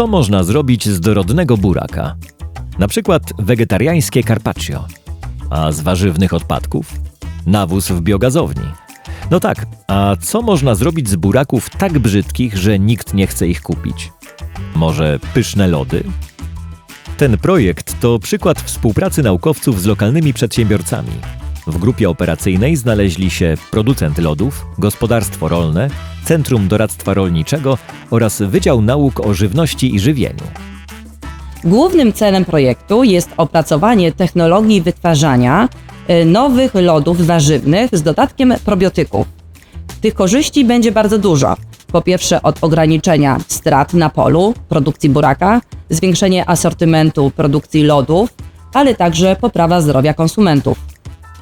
Co można zrobić z dorodnego buraka? Na przykład wegetariańskie carpaccio. A z warzywnych odpadków? Nawóz w biogazowni. No tak, a co można zrobić z buraków tak brzydkich, że nikt nie chce ich kupić? Może pyszne lody? Ten projekt to przykład współpracy naukowców z lokalnymi przedsiębiorcami. W grupie operacyjnej znaleźli się producent lodów, gospodarstwo rolne, Centrum Doradztwa Rolniczego oraz Wydział Nauk o Żywności i Żywieniu. Głównym celem projektu jest opracowanie technologii wytwarzania y, nowych lodów warzywnych z dodatkiem probiotyków. Tych korzyści będzie bardzo dużo. Po pierwsze od ograniczenia strat na polu produkcji buraka, zwiększenie asortymentu produkcji lodów, ale także poprawa zdrowia konsumentów.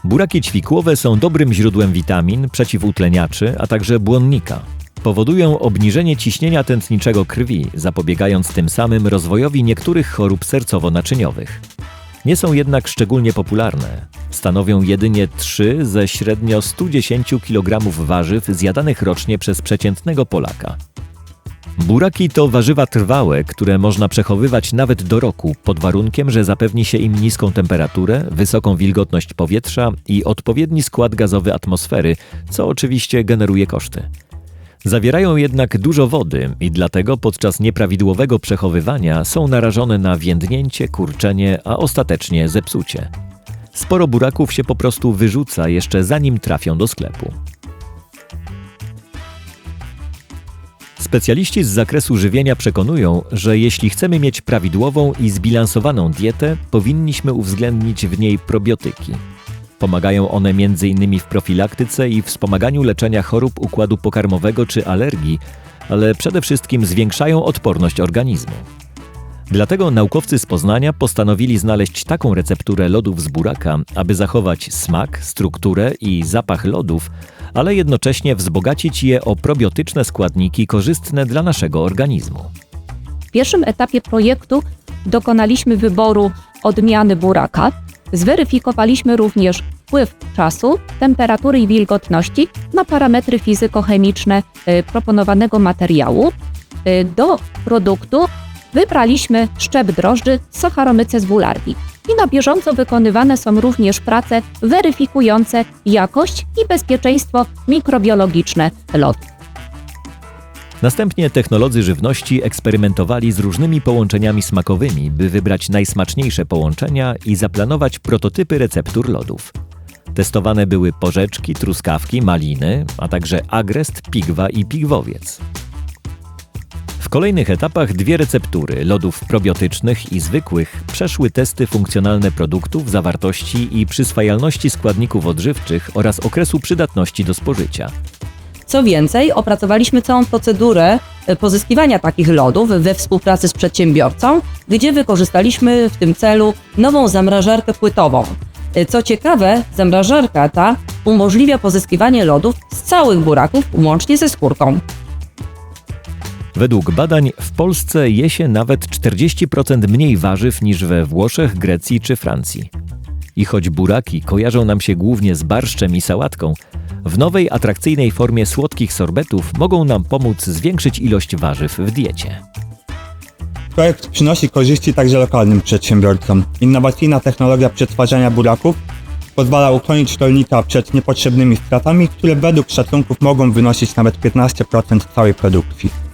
Buraki ćwikłowe są dobrym źródłem witamin, przeciwutleniaczy, a także błonnika. Powodują obniżenie ciśnienia tętniczego krwi, zapobiegając tym samym rozwojowi niektórych chorób sercowo-naczyniowych. Nie są jednak szczególnie popularne. Stanowią jedynie 3 ze średnio 110 kg warzyw zjadanych rocznie przez przeciętnego Polaka. Buraki to warzywa trwałe, które można przechowywać nawet do roku, pod warunkiem, że zapewni się im niską temperaturę, wysoką wilgotność powietrza i odpowiedni skład gazowy atmosfery, co oczywiście generuje koszty. Zawierają jednak dużo wody i dlatego podczas nieprawidłowego przechowywania są narażone na więdnięcie, kurczenie, a ostatecznie zepsucie. Sporo buraków się po prostu wyrzuca jeszcze zanim trafią do sklepu. Specjaliści z zakresu żywienia przekonują, że jeśli chcemy mieć prawidłową i zbilansowaną dietę, powinniśmy uwzględnić w niej probiotyki. Pomagają one m.in. w profilaktyce i wspomaganiu leczenia chorób układu pokarmowego czy alergii, ale przede wszystkim zwiększają odporność organizmu. Dlatego naukowcy z Poznania postanowili znaleźć taką recepturę lodów z buraka, aby zachować smak, strukturę i zapach lodów, ale jednocześnie wzbogacić je o probiotyczne składniki korzystne dla naszego organizmu. W pierwszym etapie projektu dokonaliśmy wyboru odmiany buraka. Zweryfikowaliśmy również wpływ czasu, temperatury i wilgotności na parametry fizykochemiczne y, proponowanego materiału. Y, Do produktu wybraliśmy szczep drożdży Saccharomyces boulardii. I na bieżąco wykonywane są również prace weryfikujące jakość i bezpieczeństwo mikrobiologiczne lodów. Następnie technolodzy żywności eksperymentowali z różnymi połączeniami smakowymi, by wybrać najsmaczniejsze połączenia i zaplanować prototypy receptur lodów. Testowane były porzeczki, truskawki, maliny, a także agrest, pigwa i pigwowiec. W kolejnych etapach dwie receptury lodów probiotycznych i zwykłych przeszły testy funkcjonalne produktów, zawartości i przyswajalności składników odżywczych oraz okresu przydatności do spożycia. Co więcej, opracowaliśmy całą procedurę e, pozyskiwania takich lodów we współpracy z przedsiębiorcą, gdzie wykorzystaliśmy w tym celu nową zamrażarkę płytową. E, Co ciekawe, zamrażarka ta umożliwia pozyskiwanie lodów z całych buraków, łącznie ze skórką. Według badań w Polsce je się nawet 40% mniej warzyw niż we Włoszech, Grecji czy Francji. I choć buraki kojarzą nam się głównie z barszczem i sałatką, w nowej atrakcyjnej formie słodkich sorbetów mogą nam pomóc zwiększyć ilość warzyw w diecie. Projekt przynosi korzyści także lokalnym przedsiębiorcom. Innowacyjna technologia przetwarzania buraków pozwala uchronić rolnika przed niepotrzebnymi stratami, które według szacunków mogą wynosić nawet 15% całej produkcji.